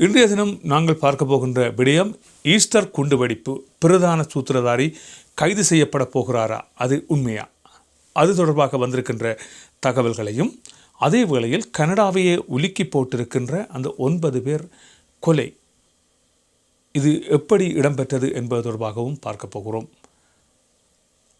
இன்றைய தினம் நாங்கள் பார்க்க போகின்ற விடயம் ஈஸ்டர் குண்டுவெடிப்பு. பிரதான சூத்திரதாரி கைது செய்யப்பட போகிறாரா? அது உண்மையா? அது தொடர்பாக வந்திருக்கின்ற தகவல்களையும் அதே வேளையில் கனடாவையே உலுக்கி போட்டிருக்கின்ற அந்த ஒன்பது பேர் கொலை. இது எப்படி இடம்பெற்றது என்பது தொடர்பாகவும் பார்க்க போகிறோம்.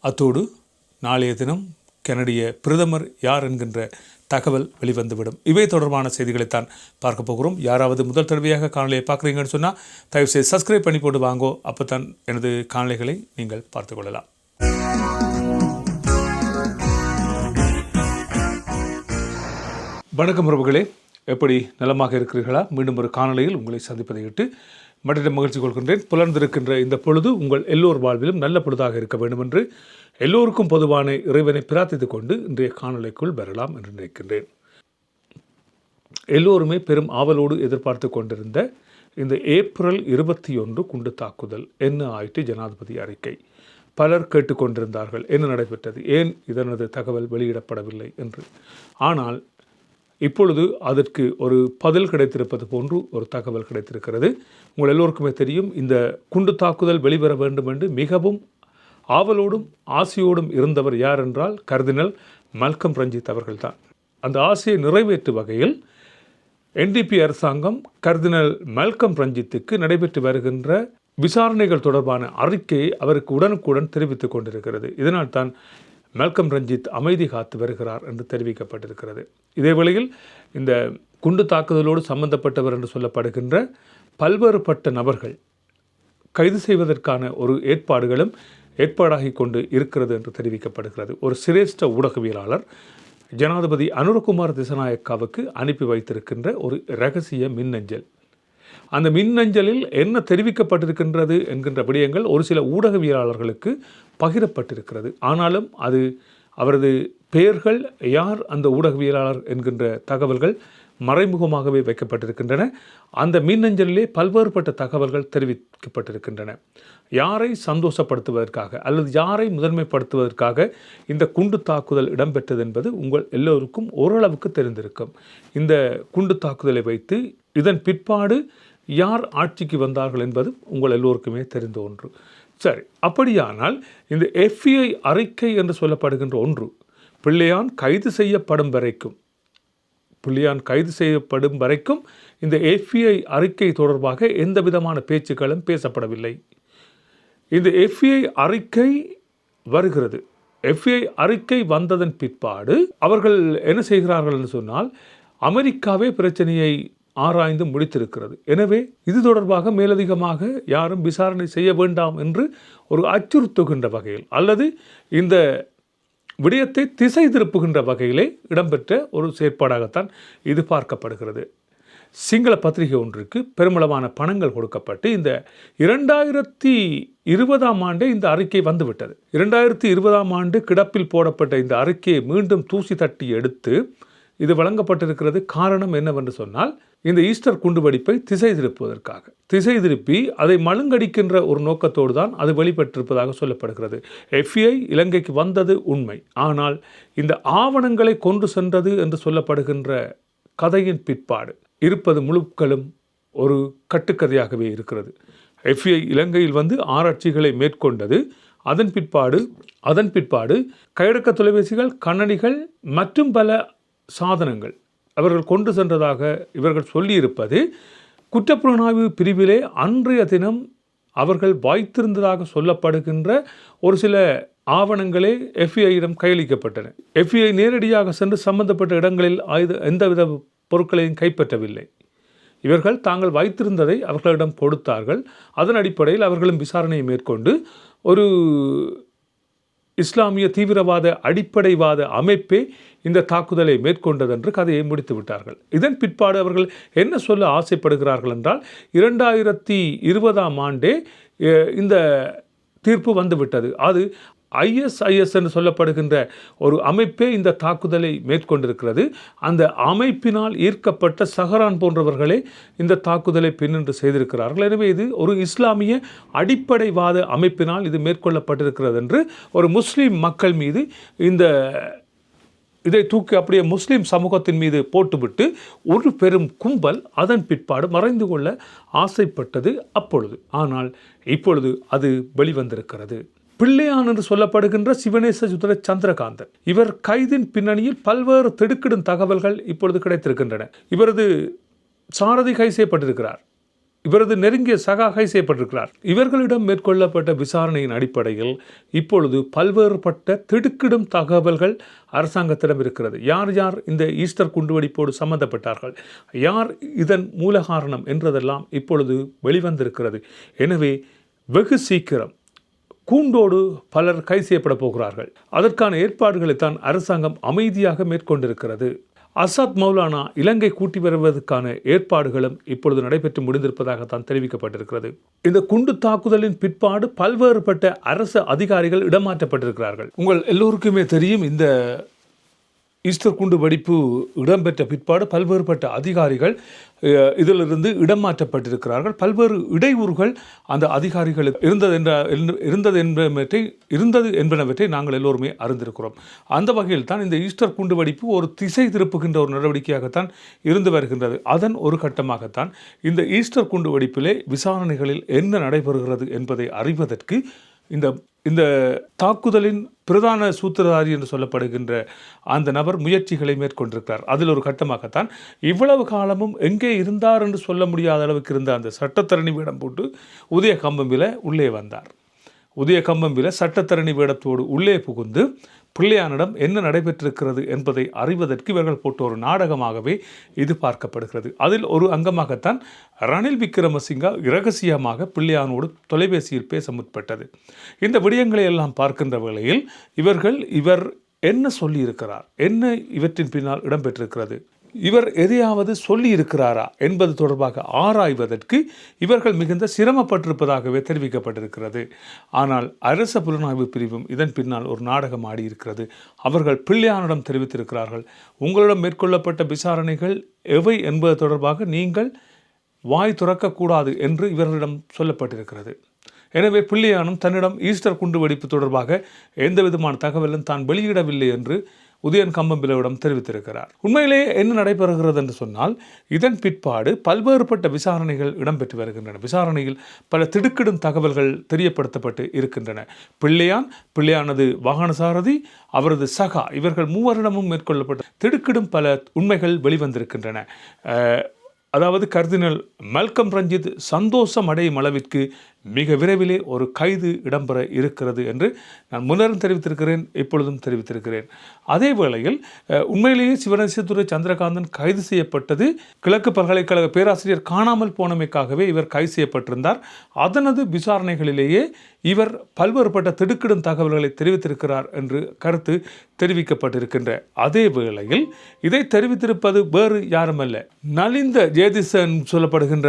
அத்தோடு நாளைய தினம் கனடிய பிரதமர் யார் என்கின்ற தகவல் வெளிவந்துவிடும். இவை தொடர்பான செய்திகளைத்தான் பார்க்க போகிறோம். யாராவது முதல் தடவையாக காணொலியை பார்க்குறீங்கன்னு சொன்னால் தயவுசெய்து சப்ஸ்கிரைப் பண்ணி போட்டு வாங்கோ. அப்போ தான் எனது காணொலிகளை நீங்கள் பார்த்து கொள்ளலாம். வணக்கம் உறவுகளே. எப்படி நலமாக இருக்கிறீர்களா? மீண்டும் ஒரு காணொலியில் உங்களை சந்திப்பதை விட்டு மற்ற மகிழ்ச்சி கொள்கின்றேன். புலர்ந்திருக்கின்ற இந்த பொழுது உங்கள் எல்லோர் வாழ்விலும் நல்ல பொழுதாக இருக்க வேண்டும் என்று எல்லோருக்கும் பொதுவான இறைவனை பிரார்த்தித்துக் கொண்டு இன்றைய காணொலிக்குள் வரலாம் என்று நினைக்கின்றேன். எல்லோருமே பெரும் ஆவலோடு எதிர்பார்த்து கொண்டிருந்த இந்த ஏப்ரல் இருபத்தி ஒன்று குண்டு தாக்குதல் என்ன ஆயிற்று ஜனாதிபதி அறிக்கை? பலர் கேட்டுக்கொண்டிருந்தார்கள் என்ன நடைபெற்றது? ஏன் இதனது தகவல் வெளியிடப்படவில்லை என்று? ஆனால் இப்பொழுது அதற்கு ஒரு பதில் கிடைத்திருப்பது போன்று ஒரு தகவல் கிடைத்திருக்கிறது. உங்கள் எல்லோருக்குமே தெரியும் இந்த குண்டு தாக்குதல் வெளிவர வேண்டும் என்று மிகவும் ஆவலோடும் ஆசையோடும் இருந்தவர் யார் என்றால் கர்தினல் மல்கம் ரஞ்சித் அவர்கள்தான். அந்த ஆசையை நிறைவேற்றும் வகையில் என்டிபி அரசாங்கம் கர்தினல் மல்கம் ரஞ்சித்துக்கு நடைபெற்று வருகின்ற விசாரணைகள் தொடர்பான அறிக்கையை அவருக்கு உடனுக்குடன் தெரிவித்துக் கொண்டிருக்கிறது. இதனால் தான் மெல்கம் ரஞ்சித் அமைதி காத்து வருகிறார் என்று தெரிவிக்கப்பட்டிருக்கிறது. இதேவேளையில் இந்த குண்டு தாக்குதலோடு சம்பந்தப்பட்டவர் என்று சொல்லப்படுகின்ற பல்வேறுபட்ட நபர்கள் கைது செய்வதற்கான ஒரு ஏற்பாடுகளும் ஏற்பாடாகி கொண்டு இருக்கிறது என்று தெரிவிக்கப்படுகிறது. ஒரு சிரேஷ்ட ஊடகவியலாளர் ஜனாதிபதி அனுரகுமார் திசநாயக்காவுக்கு அனுப்பி வைத்திருக்கின்ற ஒரு ரகசிய மின்னஞ்சல். அந்த மின்னஞ்சலில் என்ன தெரிவிக்கப்பட்டிருக்கின்றது என்கின்ற விடயங்கள் ஒரு சில ஊடகவியலாளர்களுக்கு பகிரப்பட்டிருக்கிறது. ஆனாலும் அது அவரது பெயர்கள் யார் அந்த ஊடகவியலாளர் என்கின்ற தகவல்கள் மறைமுகமாகவே வைக்கப்பட்டிருக்கின்றன. அந்த மின்னஞ்சலிலே பல்வேறுபட்ட தகவல்கள் தெரிவிக்கப்பட்டிருக்கின்றன. யாரை சந்தோஷப்படுத்துவதற்காக அல்லது யாரை முதன்மைப்படுத்துவதற்காக இந்த குண்டு தாக்குதல் இடம்பெற்றது என்பது உங்கள் எல்லோருக்கும் ஓரளவுக்கு தெரிந்திருக்கும். இந்த குண்டு தாக்குதலை வைத்து இதன் பிற்பாடு யார் ஆட்சிக்கு வந்தார்கள் என்பது உங்கள் எல்லோருக்குமே தெரிந்த ஒன்று. சரி அப்படியானால் இந்த எஃப்ஐ அறிக்கை என்று சொல்லப்படுகின்ற ஒன்று பிள்ளையான் கைது செய்யப்படும் வரைக்கும் பிள்ளையான் கைது செய்யப்படும் வரைக்கும் இந்த எஃப்ஐ அறிக்கை தொடர்பாக எந்த விதமான பேச்சுக்களும் பேசப்படவில்லை. இந்த எஃப்ஐ அறிக்கை வருகிறது. எஃப்ஐ அறிக்கை வந்ததன் பிற்பாடு அவர்கள் என்ன செய்கிறார்கள் என்று சொன்னால் அமெரிக்காவே பிரச்சனையை ஆராய்ந்து முடித்திருக்கிறது. எனவே இது தொடர்பாக மேலதிகமாக யாரும் விசாரணை செய்ய வேண்டாம் என்று ஒரு அச்சுறுத்துகின்ற வகையில் அல்லது இந்த விடயத்தை திசை திருப்புகின்ற வகையிலே இடம்பெற்ற ஒரு செயற்பாடாகத்தான் இது பார்க்கப்படுகிறது. சிங்கள பத்திரிகை ஒன்றுக்கு பெருமளவான பணங்கள் கொடுக்கப்பட்டு இந்த இரண்டாயிரத்தி இருபதாம் ஆண்டே இந்த அறிக்கை வந்துவிட்டது. இரண்டாயிரத்தி இருபதாம் ஆண்டு கிடப்பில் போடப்பட்ட இந்த அறிக்கையை மீண்டும் தூசி தட்டி எடுத்து இது வழங்கப்பட்டிருக்கிறது காரணம் என்னவென்று சொன்னால் இந்த ஈஸ்டர் குண்டுவெடிப்பை திசை திருப்புவதற்காக திசை திருப்பி அதை மழுங்கடிக்கின்ற ஒரு நோக்கத்தோடு தான் அது வெளிப்பட்டிருப்பதாக சொல்லப்படுகிறது. எஃப்ஐ இலங்கைக்கு வந்தது உண்மை. ஆனால் இந்த ஆவணங்களை கொண்டு சென்றது என்று சொல்லப்படுகின்ற கதையின் பிற்பாடு இருப்பது முழுக்களும் ஒரு கட்டுக்கதையாகவே இருக்கிறது. எஃப்ஐ இலங்கையில் வந்து ஆராய்ச்சிகளை மேற்கொண்டது. அதன் பிற்பாடு அதன் பிற்பாடு கையடக்க தொலைபேசிகள் கண்ணனிகள் மற்றும் பல சாதனங்கள். அவர்கள் கொண்டு சென்றதாக இவர்கள் சொல்லியிருப்பது குற்றப்புலனாய்வு பிரிவிலே அன்றைய தினம் அவர்கள் வாய்த்திருந்ததாக சொல்லப்படுகின்ற ஒரு சில ஆவணங்களே எஃப்ஐயிடம் கையளிக்கப்பட்டன. எஃப்ஐ நேரடியாக சென்று சம்பந்தப்பட்ட இடங்களில் ஆயுத எந்தவித பொருட்களையும் கைப்பற்றவில்லை. இவர்கள் தாங்கள் வைத்திருந்ததை அவர்களிடம் கொடுத்தார்கள். அதன் அடிப்படையில் அவர்களும் விசாரணையை மேற்கொண்டு ஒரு இஸ்லாமிய தீவிரவாத அடிப்படைவாத அமைப்பே இந்த தாக்குதலை மேற்கொண்டதென்று கதையை முடித்து விட்டார்கள். இதன் பிற்பாடு அவர்கள் என்ன சொல்ல ஆசைப்படுகிறார்கள் என்றால் இரண்டாயிரத்தி இருபதாம் ஆண்டே இந்த தீர்ப்பு வந்துவிட்டது. அது ஐஎஸ்ஐஎஸ் என்று சொல்லப்படுகின்ற ஒரு அமைப்பே இந்த தாக்குதலை மேற்கொண்டிருக்கிறது. அந்த அமைப்பினால் ஈர்க்கப்பட்ட சஹரான் போன்றவர்களே இந்த தாக்குதலை பின்னின்று செய்திருக்கிறார்கள். எனவே இது ஒரு இஸ்லாமிய அடிப்படைவாத அமைப்பினால் இது மேற்கொள்ளப்பட்டிருக்கிறது என்று ஒரு முஸ்லீம் மக்கள் மீது இந்த இதை தூக்கி அப்படியே முஸ்லீம் சமூகத்தின் மீது போட்டுவிட்டு ஒரு பெரும் கும்பல் அதன் பிற்பாடு மறைந்து கொள்ள ஆசைப்பட்டது அப்பொழுது. ஆனால் இப்பொழுது அது வெளிவந்திருக்கிறது. பிள்ளையான் என்று சொல்லப்படுகின்ற சிவனேச சுந்தர சந்திரகாந்தன். இவர் கைதின் பின்னணியில் பல்வேறு திடுக்கிடும் தகவல்கள் இப்பொழுது கிடைத்திருக்கின்றன. இவரது சாரதி கை செய்யப்பட்டிருக்கிறார். இவரது நெருங்கிய சகா கை செய்யப்பட்டிருக்கிறார். இவர்களிடம் மேற்கொள்ளப்பட்ட விசாரணையின் அடிப்படையில் இப்பொழுது பல்வேறுபட்ட திடுக்கிடும் தகவல்கள் அரசாங்கத்திடம் இருக்கிறது. யார் யார் இந்த ஈஸ்டர் குண்டுவெடிப்போடு சம்பந்தப்பட்டார்கள்? யார் இதன் மூல காரணம் என்றதெல்லாம் இப்பொழுது வெளிவந்திருக்கிறது. எனவே வெகு சீக்கிரம் கூண்டோடு பலர் கை செய்யப்பட போகிறார்கள். அதற்கான ஏற்பாடுகளை தான் அரசாங்கம் அமைதியாக மேற்கொண்டிருக்கிறது. அசாத் மௌலானா இலங்கை கூட்டி வருவதற்கான ஏற்பாடுகளும் இப்பொழுது நடைபெற்று முடிந்திருப்பதாகத்தான் தெரிவிக்கப்பட்டிருக்கிறது. இந்த குண்டு தாக்குதலின் பிற்பாடு பல்வேறுபட்ட அரசு அதிகாரிகள் இடமாற்றப்பட்டிருக்கிறார்கள். உங்கள் எல்லோருக்குமே தெரியும் இந்த ஈஸ்டர் குண்டு வெடிப்பு இடம்பெற்ற பிற்பாடு பல்வேறுபட்ட அதிகாரிகள் இதிலிருந்து இடம் மாற்றப்பட்டிருக்கிறார்கள் பல்வேறு இடையூறுகள் அந்த அதிகாரிகளுக்கு இருந்தது என்ற இருந்தது என்பவற்றை இருந்தது என்பனவற்றை நாங்கள் எல்லோருமே அறிந்திருக்கிறோம். அந்த வகையில் தான் இந்த ஈஸ்டர் குண்டு வெடிப்பு ஒரு திசை திருப்புகின்ற ஒரு நடவடிக்கையாகத்தான் இருந்து வருகின்றது. அதன் ஒரு கட்டமாகத்தான் இந்த ஈஸ்டர் குண்டு வெடிப்பிலே விசாரணைகளில் என்ன நடைபெறுகிறது என்பதை அறிவதற்கு இந்த இந்த தாக்குதலின் பிரதான சூத்திரதாரி என்று சொல்லப்படுகின்ற அந்த நபர் முயற்சிகளை மேற்கொண்டிருக்கிறார். அதில் ஒரு கட்டமாகத்தான் இவ்வளவு காலமும் எங்கே இருந்தார் என்று சொல்ல முடியாத அளவுக்கு இருந்த அந்த சட்டத்தரணி வேடம் போட்டு உதய கம்பம்பில உள்ளே வந்தார். உதய கம்பம்பில சட்டத்தரணி வேடத்தோடு உள்ளே புகுந்து பிள்ளையானிடம் என்ன நடைபெற்றிருக்கிறது என்பதை அறிவதற்கு இவர்கள் போட்ட ஒரு நாடகமாகவே இது பார்க்கப்படுகிறது. அதில் ஒரு அங்கமாகத்தான் ரணில் விக்ரமசிங்கா இரகசியமாக பிள்ளையானோடு தொலைபேசியில் பேச முற்பட்டது. இந்த விடயங்களை எல்லாம் பார்க்கின்ற வேளையில் இவர்கள் இவர் என்ன சொல்லியிருக்கிறார்? என்ன இவற்றின் பின்னால் இடம்பெற்றிருக்கிறது? இவர் எதையாவது சொல்லி இருக்கிறாரா என்பது தொடர்பாக ஆராய்வதற்கு இவர்கள் மிகுந்த சிரமப்பட்டிருப்பதாகவே தெரிவிக்கப்பட்டிருக்கிறது. ஆனால் அரச புலனாய்வு பிரிவும் இதன் பின்னால் ஒரு நாடகம் ஆடியிருக்கிறது. அவர்கள் பிள்ளையானிடம் தெரிவித்திருக்கிறார்கள். உங்களிடம் மேற்கொள்ளப்பட்ட விசாரணைகள் எவை என்பது தொடர்பாக நீங்கள் வாய் துறக்கக்கூடாது என்று இவர்களிடம் சொல்லப்பட்டிருக்கிறது. எனவே பிள்ளையானும் தன்னிடம் ஈஸ்டர் குண்டு வெடிப்பு தொடர்பாக எந்த விதமான தகவலும் தான் வெளியிடவில்லை என்று உதயன் கம்பம்பிலவிடம் தெரிவித்திருக்கிறார். உண்மையிலேயே என்ன நடைபெறுகிறது என்று சொன்னால் இதன் பிற்பாடு பல்வேறுபட்ட விசாரணைகள் இடம்பெற்று வருகின்றன. விசாரணையில் பல திடுக்கிடும் தகவல்கள் தெரியப்படுத்தப்பட்டு இருக்கின்றன. பிள்ளையான் பிள்ளையானது வாகன சாரதி அவரது சகா இவர்கள் மூவரிடமும் மேற்கொள்ளப்பட்ட திடுக்கிடும் பல உண்மைகள் வெளிவந்திருக்கின்றன. அதாவது கர்தினல் மல்கம் ரஞ்சித் சந்தோஷம் அடையும் அளவிற்கு மிக விரைவிலே ஒரு கைது இடம்பெற இருக்கிறது என்று நான் முன்னரும் தெரிவித்திருக்கிறேன் இப்பொழுதும் தெரிவித்திருக்கிறேன். அதே வேளையில் உண்மையிலேயே சிவனேசத்துறை சந்திரகாந்தன் கைது செய்யப்பட்டது கிழக்கு பல்கலைக்கழக பேராசிரியர் காணாமல் போனமைக்காகவே இவர் கைது செய்யப்பட்டிருந்தார். அதனது விசாரணைகளிலேயே இவர் பல்வேறுபட்ட திடுக்கிடும் தகவல்களை தெரிவித்திருக்கிறார் என்று கருத்து தெரிவிக்கப்பட்டிருக்கின்ற அதே வேளையில் இதை தெரிவித்திருப்பது வேறு யாருமல்ல நலிந்த ஜேதிசன் சொல்லப்படுகின்ற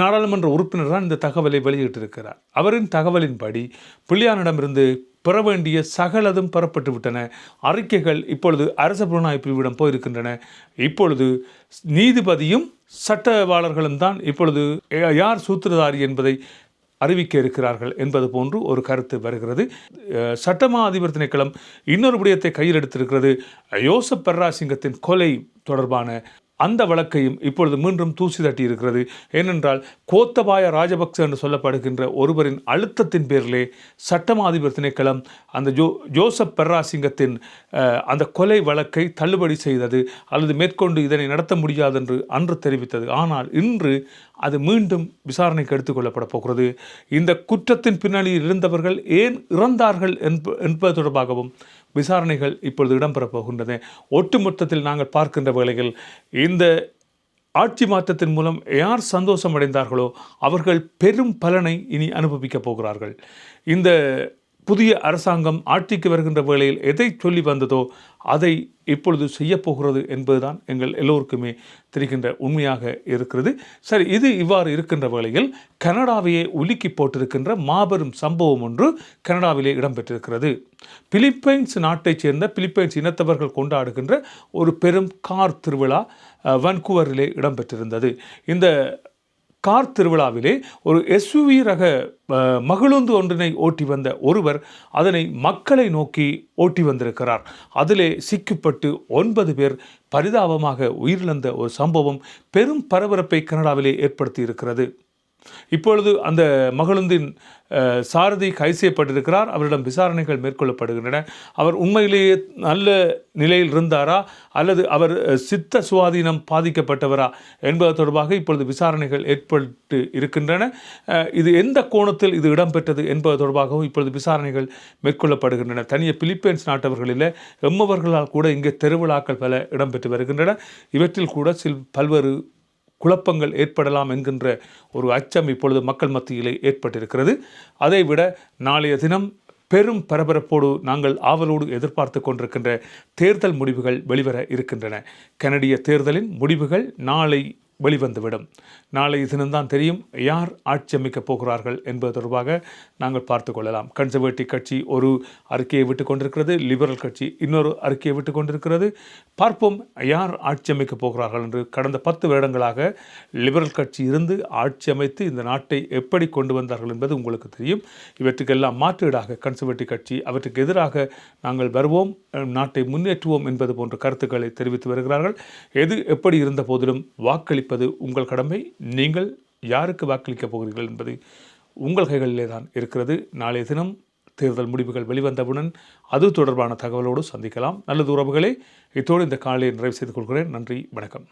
நாடாளுமன்ற உறுப்பினர் தான் இந்த தகவலை வெளியிட்டிருக்கிறார். அவரின் தகவலின்படி பிள்ளையானிடமிருந்து பெற வேண்டிய சகலதும் பெறப்பட்டு விட்டன அறிக்கைகள் இப்பொழுது அரச புலனாய்வு பிரிவிடம் போயிருக்கின்றன. இப்பொழுது நீதிபதியும் சட்டவாளர்களும் தான் இப்பொழுது யார் சூத்திரதாரி என்பதை அறிவிக்க இருக்கிறார்கள் என்பது போன்று ஒரு கருத்து வருகிறது. சட்டமா அதிபர் திணைக்களம் இன்னொரு விடயத்தை கையில் எடுத்திருக்கிறது. யோசப் பெர்ராசிங்கத்தின் கொலை தொடர்பான அந்த வழக்கையும் இப்பொழுது மீண்டும் தூசி தட்டி இருக்கிறது. ஏனென்றால் கோத்தபாய ராஜபக்ச என்று சொல்லப்படுகின்ற ஒருவரின் அழுத்தத்தின் பேரிலே சட்டமா அதிபர் திணைக்களம் அந்த ஜோ ஜோசப் பெர்ராசிங்கத்தின் அந்த கொலை வழக்கை தள்ளுபடி செய்தது அல்லது மேற்கொண்டு இதனை நடத்த முடியாது என்று அன்று தெரிவித்தது. ஆனால் இன்று அது மீண்டும் விசாரணைக்கு எடுத்துக்கொள்ளப்பட போகிறது. இந்த குற்றத்தின் பின்னணியில் இருந்தவர்கள் ஏன் இறந்தார்கள் என்ப என்பது தொடர்பாகவும் விசாரணைகள் இப்பொழுது இடம்பெறப் போகின்றன ஒட்டுமொத்தத்தில் நாங்கள் பார்க்கின்ற வேளையில் இந்த ஆட்சி மாற்றத்தின் மூலம் யார் சந்தோஷம் அடைந்தார்களோ அவர்கள் பெரும் பலனை இனி அனுபவிக்கப் போகிறார்கள். இந்த புதிய அரசாங்கம் ஆட்சிக்கு வருகின்ற வேளையில் எதை சொல்லி வந்ததோ அதை இப்பொழுது செய்யப்போகிறது என்பதுதான் எங்கள் எல்லோருக்குமே தெரிகின்ற உண்மையாக இருக்கிறது. சரி இது இவ்வாறு இருக்கின்ற வேளையில் கனடாவையே உலுக்கி போட்டிருக்கின்ற மாபெரும் சம்பவம் ஒன்று கனடாவிலே இடம்பெற்றிருக்கிறது. பிலிப்பைன்ஸ் நாட்டைச் சேர்ந்த பிலிப்பைன்ஸ் இனத்தவர்கள் கொண்டாடுகின்ற ஒரு பெரும் கார் திருவிழா அஹ், இடம்பெற்றிருந்தது. இந்த கார் திருவிழாவிலே ஒரு எஸ்யூவி ரக மகிழுந்து ஒன்றினை ஓட்டி வந்த ஒருவர் அதனை மக்களை நோக்கி ஓட்டி வந்திருக்கிறார். அதிலே சிக்கப்பட்டு ஒன்பது பேர் பரிதாபமாக உயிரிழந்த ஒரு சம்பவம் பெரும் பரபரப்பை கனடாவிலே ஏற்படுத்தி இருக்கிறது இப்பொழுது அந்த மகளுந்தின் சாரதி கைது செய்யப்பட்டிருக்கிறார் அவரிடம் விசாரணைகள் மேற்கொள்ளப்படுகின்றன. அவர் உண்மையிலேயே நல்ல நிலையில் இருந்தாரா? அல்லது அவர் சித்த சுவாதீனம் பாதிக்கப்பட்டவரா? என்பது தொடர்பாக இப்பொழுது விசாரணைகள் ஏற்பட்டு இருக்கின்றன. இது எந்த கோணத்தில் இது இடம்பெற்றது என்பது தொடர்பாகவும் இப்பொழுது விசாரணைகள் மேற்கொள்ளப்படுகின்றன. தனிய பிலிப்பைன்ஸ் நாட்டவர்களில் எம்மவர்களால் கூட இங்கே தெருவிழாக்கள் பல இடம்பெற்று வருகின்றன. இவற்றில் கூட சில் பல்வேறு குழப்பங்கள் ஏற்படலாம் என்கின்ற ஒரு அச்சம் இப்பொழுது மக்கள் மத்தியிலே ஏற்பட்டிருக்கிறது. அதைவிட நாளைய தினம் பெரும் பரபரப்போடு நாங்கள் ஆவலோடு எதிர்பார்த்து கொண்டிருக்கின்ற தேர்தல் முடிவுகள் வெளிவர இருக்கின்றன. கனடிய தேர்தலின் முடிவுகள் நாளை வெளிவந்துவிடும். நாளை தினம்தான் தெரியும் யார் ஆட்சி அமைக்கப் போகிறார்கள் என்பது தொடர்பாக நாங்கள் பார்த்து கொள்ளலாம். கன்சர்வேட்டிவ் கட்சி ஒரு அறிக்கையை விட்டு கொண்டிருக்கிறது லிபரல் கட்சி இன்னொரு அறிக்கையை விட்டு கொண்டிருக்கிறது. பார்ப்போம் யார் ஆட்சி அமைக்கப் போகிறார்கள் என்று. கடந்த பத்து வருடங்களாக லிபரல் கட்சி இருந்து ஆட்சி அமைத்து இந்த நாட்டை எப்படி கொண்டு வந்தார்கள் என்பது உங்களுக்கு தெரியும். இவற்றுக்கெல்லாம் மாற்றீடாக கன்சர்வேட்டிவ் கட்சி அவற்றுக்கு எதிராக நாங்கள் வருவோம் நாட்டை முன்னேற்றுவோம் என்பது போன்ற கருத்துக்களை தெரிவித்து வருகிறார்கள். எது எப்படி இருந்த போதிலும் வாக்களிப்பது உங்கள் கடமை. நீங்கள் யாருக்கு வாக்களிக்கப் போகிறீர்கள் என்பது உங்கள் கைகளிலே தான் இருக்கிறது. நாளைய தினம் தேர்தல் முடிவுகள் வெளிவந்தவுடன் அது தொடர்பான தகவலோடு சந்திக்கலாம். நல்லது உறவுகளே இத்தோடு இந்த காலையை நிறைவு செய்து கொள்கிறேன். நன்றி வணக்கம்.